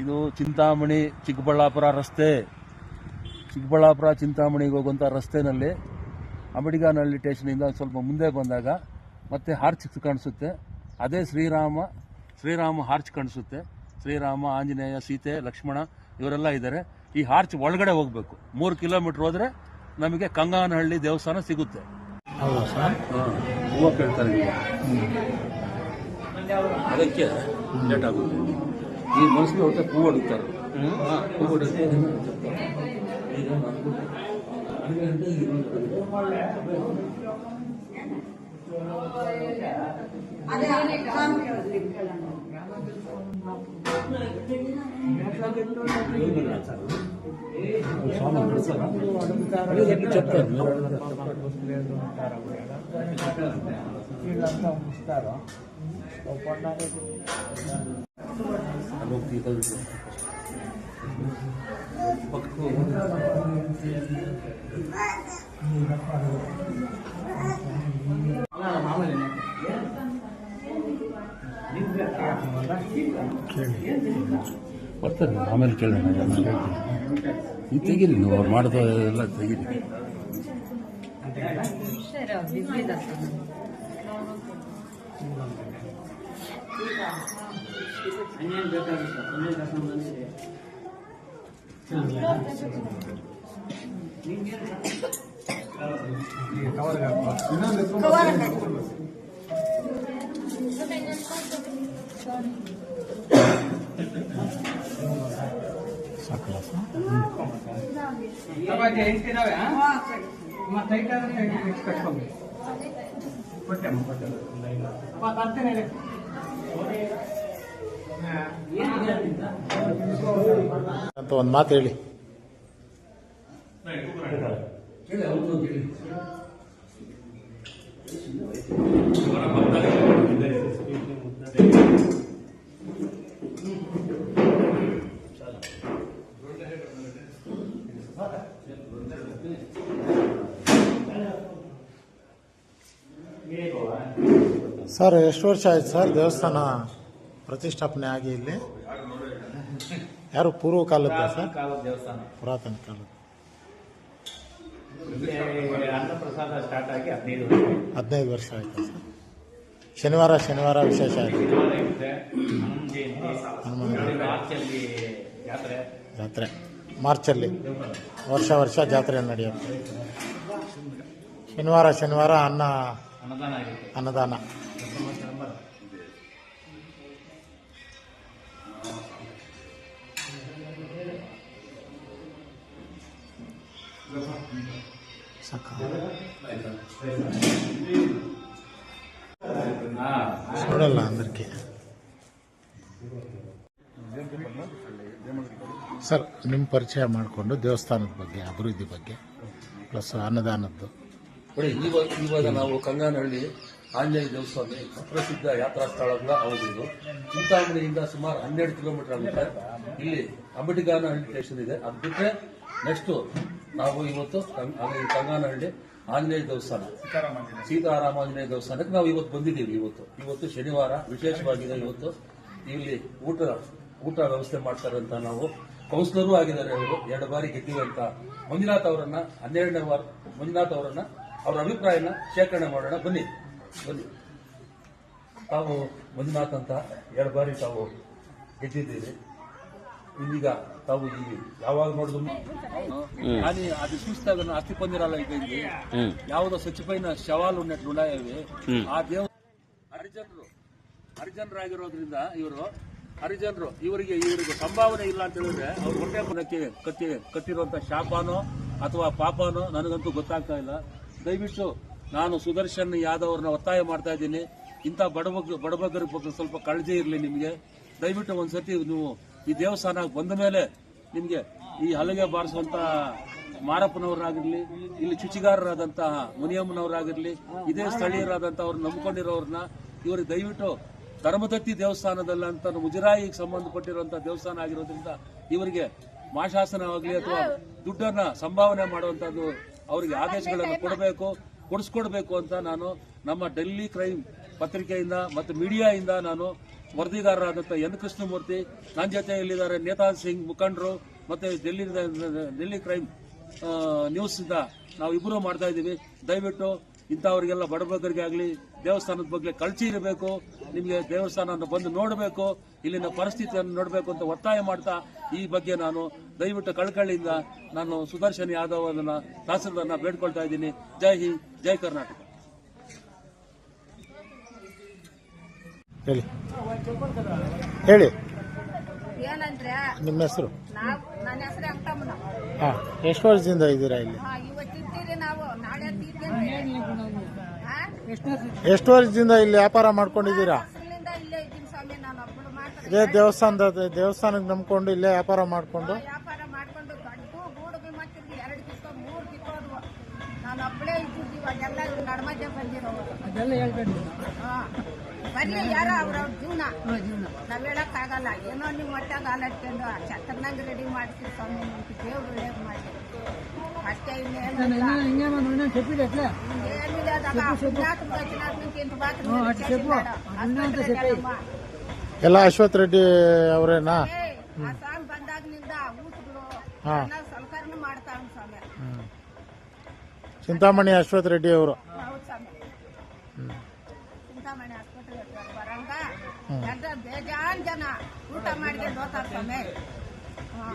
ಇದು ಚಿಂತಾಮಣಿ ಚಿಕ್ಕಬಳ್ಳಾಪುರ ರಸ್ತೆ. ಚಿಕ್ಕಬಳ್ಳಾಪುರ ಚಿಂತಾಮಣಿಗೆ ಹೋಗುವಂಥ ರಸ್ತೆಯಲ್ಲಿ ಅಂಬಡಿಗಾನಹಳ್ಳಿ ಸ್ಟೇಷನಿಂದ ಸ್ವಲ್ಪ ಮುಂದೆ ಬಂದಾಗ ಮತ್ತೆ ಹಾರ್ಚ್ ಕಾಣಿಸುತ್ತೆ. ಅದೇ ಶ್ರೀರಾಮ ಶ್ರೀರಾಮ ಹಾರ್ಚ್ ಕಾಣಿಸುತ್ತೆ. ಶ್ರೀರಾಮ ಆಂಜನೇಯ ಸೀತೆ ಲಕ್ಷ್ಮಣ ಇವರೆಲ್ಲ ಇದ್ದಾರೆ. ಈ ಹಾರ್ಚ್ ಒಳಗಡೆ ಹೋಗಬೇಕು. ಮೂರು ಕಿಲೋಮೀಟರ್ ಹೋದರೆ ನಮಗೆ ಕಂಗಾನಹಳ್ಳಿ ದೇವಸ್ಥಾನ ಸಿಗುತ್ತೆ. ಅದಕ್ಕೆ ಲೇಟ್ ಆಗುತ್ತೆ. ఈ మనుషులు ఒకటే పువ్వు అడుగుతారు. పువ్వు అడిగితే చెప్తారు వీళ్ళంతా ఉంచుతారు अनोखी ಆಮೇಲೆ ಕೇಳೋಣ ನಾನು ಹೇಳ್ತೀನಿ ತೆಗೀರಿ ನೀವು ಅವ್ರು ಮಾಡಿದೆಲ್ಲ ತೆಗೀರಿ ಬಿಸಿ ಇದೆ ಸರ್ ಸಾಕಲ್ಲ ಸರ್ ಅಂತ ಒಂದು ಮಾತು ಹೇಳಿ. ಸರ್ ಎಷ್ಟು ವರ್ಷ ಆಯ್ತು ಸರ್ ದೇವಸ್ಥಾನ? ಪ್ರತಿಷ್ಠಾಪನೆ ಆಗಿ ಇಲ್ಲಿ. ಯಾರು ಪೂರ್ವ ಕಾಲದ ಸರ್? ಕಾಲದ ದೇವಸ್ಥಾನ. ಪುರಾತನ ಕಾಲದ ಇಲ್ಲಿ ಅನ್ನಪ್ರಸಾದ ಸ್ಟಾರ್ಟ್ ಆಗಿ ಹದಿನೈದು ವರ್ಷ ಆಯ್ತು. ಹದಿನೈದು ವರ್ಷ ಆಯ್ತು ಸರ್? ಶನಿವಾರ ಶನಿವಾರ ವಿಶೇಷ ಆಯ್ತು. ಶನಿವಾರ ಇರುತ್ತೆ. ಹನುಮನ್ ಜಯಂತಿ ಹನುಮಾನ್ ಆಮೇಲೆ ಮಾರ್ಚಲ್ಲಿ ಜಾತ್ರೆ. ಜಾತ್ರೆ. ಮಾರ್ಚಲ್ಲಿ. ವರ್ಷ ವರ್ಷ ಜಾತ್ರೆ ನಡೆಯುತ್ತೆ. ಶನಿವಾರ ಶನಿವಾರ ಅನ್ನ ಅನ್ನದಾನ. చూడాల అందరికీ ಸರ್ ನಿಮ್ಮ ಪರಿಚಯ ಮಾಡಿಕೊಂಡು ದೇವಸ್ಥಾನದ ಬಗ್ಗೆ ಅಭಿವೃದ್ಧಿ ಬಗ್ಗೆ ಪ್ಲಸ್ ಅನ್ನದಾನದ್ದು ನೋಡಿ ಇವಾಗ ಇವಾಗ ನಾವು ಕಂಗಾನಹಳ್ಳಿ ಆಂಜನೇಯ ದೇವಸ್ಥಾನ ಸುಪ್ರಸಿದ್ಧ ಯಾತ್ರಾ ಸ್ಥಳ ಕೂಡ ಹೌದು ಇದು ಚಿಂತಾಮಣಿಯಿಂದ ಸುಮಾರು ಹನ್ನೆರಡು ಕಿಲೋಮೀಟರ್ ಆಗುತ್ತೆ ಇಲ್ಲಿ ಅಂಬಟಿಗಾನಹಳ್ಳಿ ಸ್ಟೇಷನ್ ಇದೆ ಅದು ಬಿಟ್ಟರೆ ನೆಕ್ಸ್ಟ್ ನಾವು ಇವತ್ತು ಕಂಗಾನಹಳ್ಳಿ ಆಂಜನೇಯ ದೇವಸ್ಥಾನ ಸೀತಾರಾಮಾಂಜನೇಯ ದೇವಸ್ಥಾನಕ್ಕೆ ನಾವು ಇವತ್ತು ಬಂದಿದ್ದೀವಿ ಇವತ್ತು. ಇವತ್ತು ಶನಿವಾರ ವಿಶೇಷವಾಗಿದೆ ಇವತ್ತು. ಇಲ್ಲಿ ಊಟ ಊಟ ವ್ಯವಸ್ಥೆ ಮಾಡ್ತಾರೆ ಅಂತ ನಾವು ಕೌನ್ಸಿಲರೂ ಆಗಿದ್ದಾರೆ ಅವರು. ಎರಡು ಬಾರಿ ಗೆದ್ದಿವೆ ಅಂತ ಮಂಜುನಾಥ್ ಅವರನ್ನ ಹನ್ನೆರಡನೇ ವಾರ ಮಂಜುನಾಥ್ ಅವರನ್ನ ಅವರ ಅಭಿಪ್ರಾಯನ ಶೇಖರಣೆ ಮಾಡೋಣ. ಬನ್ನಿ ಬನ್ನಿ. ತಾವು ಮಂಜುನಾಥ್ ಅಂತ ಎರಡು ಬಾರಿ ತಾವು ಗೆದ್ದಿದ್ದೀರಿ. ಇದೀಗ ತಾವು ಈ ಯಾವಾಗ ನೋಡಿದ್ರು కానీ అది చూస్తే కన్నా అస్థి పందిరాలు అయిపోయింది ಯಾವುದೋ చచ్చిపోయిన శవాలు ఉన్నట్లు ఉన్నాయవి ఆ దేవు ಹರಿಜನರು ಹರಿಜನರಾಗಿರೋದ್ರಿಂದ ಇವರು ಹರಿಜನರು ಇವರಿಗೆ ಇವರಿಗೆ ಸಂಭಾವನೆ ಇಲ್ಲ ಅಂತ ಹೇಳಿದ್ರೆ ಅವ್ರ ಹೊಟ್ಟೆ ಬದಕ್ಕೆ ಕತ್ತಿ ಕಟ್ಟಿರುವಂತ ಶಾಪನೋ ಅಥವಾ ಪಾಪನೋ ನನಗಂತೂ ಗೊತ್ತಾಗ್ತಾ ಇಲ್ಲ ದಯವಿಟ್ಟು ನಾನು ಸುದರ್ಶನ್ ಯಾದವ್ ಅವ್ರನ್ನ ಒತ್ತಾಯ ಮಾಡ್ತಾ ಇದ್ದೀನಿ ಇಂಥ ಬಡಬಗ್ ಬಡಬಗ್ಗರ ಬಗ್ಗೆ ಸ್ವಲ್ಪ ಕಾಳಜಿ ಇರಲಿ ನಿಮಗೆ ದಯವಿಟ್ಟು ಒಂದ್ಸತಿ ನೀವು ಈ ದೇವಸ್ಥಾನ ಬಂದ ಮೇಲೆ ನಿಮಗೆ ಈ ಹಲಗೆ ಬಾರಿಸುವಂತ ಮಾರಪ್ಪನವರಾಗಿರ್ಲಿ, ಇಲ್ಲಿ ಚುಚಿಗಾರರಾದಂತಹ ಮುನಿಯಮ್ಮನವರಾಗಿರ್ಲಿ, ಇದೇ ಸ್ಥಳೀಯರಾದಂತಹ ಅವ್ರು ನಂಬಿಕೊಂಡಿರೋರ್ನ ಇವರು ದಯವಿಟ್ಟು ಧರ್ಮದತ್ತಿ ದೇವಸ್ಥಾನದಲ್ಲ ಅಂತ ಮುಜರಾಯಿಗೆ ಸಂಬಂಧಪಟ್ಟಿರುವಂತಹ ದೇವಸ್ಥಾನ ಆಗಿರೋದ್ರಿಂದ ಇವರಿಗೆ ಮಾಶಾಸನವಾಗಲಿ ಅಥವಾ ದುಡ್ಡನ್ನ ಸಂಭಾವನೆ ಮಾಡುವಂತದ್ದು ಅವರಿಗೆ ಆದೇಶಗಳನ್ನು ಕೊಡಬೇಕು, ಕೊಡಿಸ್ಕೊಡ್ಬೇಕು ಅಂತ ನಾನು ನಮ್ಮ ಡೆಲ್ಲಿ ಕ್ರೈಮ್ ಪತ್ರಿಕೆಯಿಂದ ಮತ್ತು ಮೀಡಿಯಾಯಿಂದ ನಾನು ವರದಿಗಾರರಾದಂಥ ಎನ್ ಕೃಷ್ಣಮೂರ್ತಿ ನನ್ನ ಜೊತೆಯಲ್ಲಿದ್ದಾರೆ ನೇತಾಜ್ ಸಿಂಗ್ ಮುಖಂಡರು, ಮತ್ತೆ ಡೆಲ್ಲಿ ಡೆಲ್ಲಿ ಕ್ರೈಮ್ ನ್ಯೂಸಿಂದ ನಾವು ಇಬ್ಬರು ಮಾಡ್ತಾ ಇದ್ದೀವಿ. ದಯವಿಟ್ಟು ಇಂಥವ್ರಿಗೆಲ್ಲ ಬಡಬಗರಿಗೆ ಆಗಲಿ, ದೇವಸ್ಥಾನದ ಬಗ್ಗೆ ಕಳಚಿ ಇರಬೇಕು, ನಿಮಗೆ ದೇವಸ್ಥಾನ ಬಂದು ನೋಡಬೇಕು, ಇಲ್ಲಿನ ಪರಿಸ್ಥಿತಿಯನ್ನು ನೋಡಬೇಕು ಅಂತ ಒತ್ತಾಯ ಮಾಡ್ತಾ ಈ ಬಗ್ಗೆ ನಾನು ದಯವಿಟ್ಟು ಕಳ್ಕಳಿಯಿಂದ ನಾನು ಸುದರ್ಶನ್ ಯಾದವ್ ಅದನ್ನು ತಹಸೀಲ್ದಾರ್ನ ಬೇಡ್ಕೊಳ್ತಾ ಇದ್ದೀನಿ. ಜೈ ಹಿಂದ್, ಜೈ ಕರ್ನಾಟಕ. ಹೇಳಿ. ಹೇಳಿ. ಏನಂದ್ರೆ ನಿಮ್ಮ ಹೆಸರು? ನಾವು ನನ್ನ ಹೆಸರು ಅಂಕಮ್ಮನ ಹಾಂ ಎಷ್ಟು ವರ್ಷದಿಂದ ಇದ್ದೀರಾ ಇಲ್ಲಿ? ಹಾ ನಾವು ನಾಳೆ? ಎಷ್ಟು ವರ್ಷದಿಂದ ಇಲ್ಲಿ ವ್ಯಾಪಾರ ಮಾಡ್ಕೊಂಡಿದ್ದೀರಾ? ಹೆಸರಿನಿಂದ ಇಲ್ಲೇ ಇದ್ದೀನಿ ಸ್ವಾಮಿ ನಾನು ಒಬ್ಬಳು ಮಾತ್ರ. ಇದೇ ದೇವಸ್ಥಾನದ ದೇವಸ್ಥಾನಕ್ಕೆ ನಂಬ್ಕೊಂಡು ಇಲ್ಲೇ ವ್ಯಾಪಾರ ಮಾಡಿಕೊಂಡು? ವ್ಯಾಪಾರ ಮಾಡ್ಕೊಂಡು ದೊಡ್ಡ ಗೂಡು ಬಿಮ್ಮತ್ತಿರ್ಲಿ ಎರಡು ಕಿತ್ತೋ ಮೂರು ಕಿತ್ತೋದ್ವು ನಾನು ಒಬ್ಬಳೇ ಇದ್ದಿದ್ದು ಇವಾಗೆಲ್ಲ ಇವ್ರು ನಡ್ಮಧ್ಯೆ ಬಂದಿರೋರು. ಅದೆಲ್ಲ ಹೇಳ್ಬೇಡಿ. ಹಾ. ಬರ್ಲಿ ಯಾರೋ ಅವ್ರ ಜೀವನ. ನಾವ್ ಹೇಳಕ್ಕಾಗಲ್ಲ. ಏನೋ ನಿಮ್ ಮಟ್ಟಾಗ ಹಾಲಟ್ಕೊಂಡು ಆ ಚಕ್ರನಾಗ ರೆಡಿ ಮಾಡ್ತೀವಿ ಸ್ವಾಮಿ ನಮ್ಗೆ ದೇವ್ರು ಒಳ್ಳೇದು ಮಾಡಿ. ಅಷ್ಟೇ ಎಲ್ಲ ಅಶ್ವಥ್ ರೆಡ್ಡಿ ಅವರೇನಾ? ಆ ಚಿಂತಾಮಣಿ ಅಶ್ವಥ್ ರೆಡ್ಡಿ ಅವರು. ಹೌದು ಸ್ವಾಮಿ ಚಿಂತಾಮಣಿ ಆಸ್ಪತ್ರೆ ಬರಂಗ? ಎಲ್ಲ ಬೇಜಾನ್ ಜನ. ಊಟ ಮಾಡ್ಕೊಂಡು ಹೋಗ್ತಾರ ಸ್ವಾಮಿ ಹಾ.